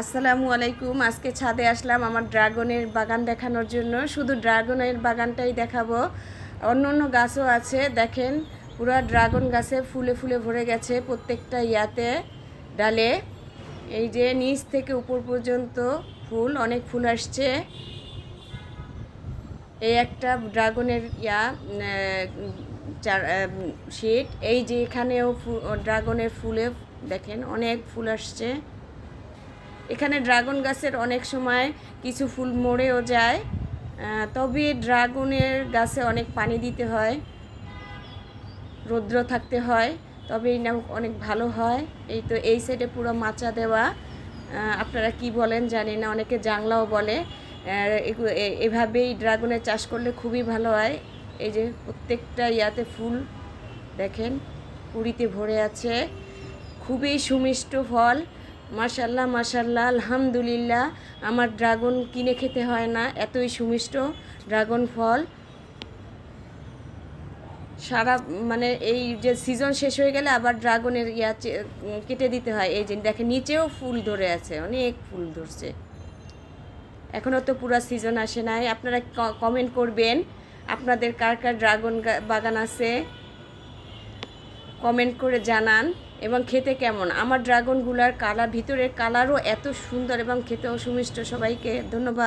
আসসালামু আলাইকুম। আজকে ছাদে আসলাম আমার ড্রাগনের বাগান দেখানোর জন্য। শুধু ড্রাগনের বাগানটাই দেখাবো। অন্য অন্য গাছও আছে। দেখেন, পুরো ড্রাগন গাছে ফুলে ফুলে ভরে গেছে প্রত্যেকটা ইয়াতে, ডালে। এই যে নিচ থেকে উপর পর্যন্ত ফুল, অনেক ফুল আসছে। এই একটা ড্রাগনের ইয়া শিট। এই যে এখানেও ড্রাগনের ফুলে, দেখেন, অনেক ফুল আসছে। এখানে ড্রাগন গাছের অনেক সময় কিছু ফুল মরেও যায় তবে ড্রাগনের গাছে অনেক পানি দিতে হয়, রৌদ্র থাকতে হয়, তবে এই নাম অনেক ভালো হয়। এই তো এই সাইডে পুরো মাচা দেওয়া আপনারা কি বলেন জানি না, অনেকে জাংলাও বলে। এভাবেই ড্রাগনের চাষ করলে খুবই ভালো হয়। এই যে প্রত্যেকটা ইয়াতে ফুল দেখেন কুড়িতে ভরে আছে। খুবই সুমিষ্ট ফল। মাশাল্লাহ মাশাল্লাহ আলহামদুলিল্লাহ। আমার ড্রাগন কিনে খেতে হয় না, এতই সুমিষ্ট ড্রাগন ফল। সারা মানে এই যে সিজন শেষ হয়ে গেলে আবার ড্রাগনের ইয়া কেটে দিতে হয়। এই যে দেখে নিচেও ফুল ধরে আছে, অনেক ফুল ধরছে। এখনও তো পুরো সিজন আসে নাই। আপনারা কমেন্ট করবেন, আপনাদের কার কার ড্রাগন বাগান আছে? কমেন্ট করে জানান, এবং খেতে কেমন? আমার ড্রাগনগুলার কালার ভিতরের কালারও এত সুন্দর এবং খেতেও সুমিষ্ট সবাইকে ধন্যবাদ।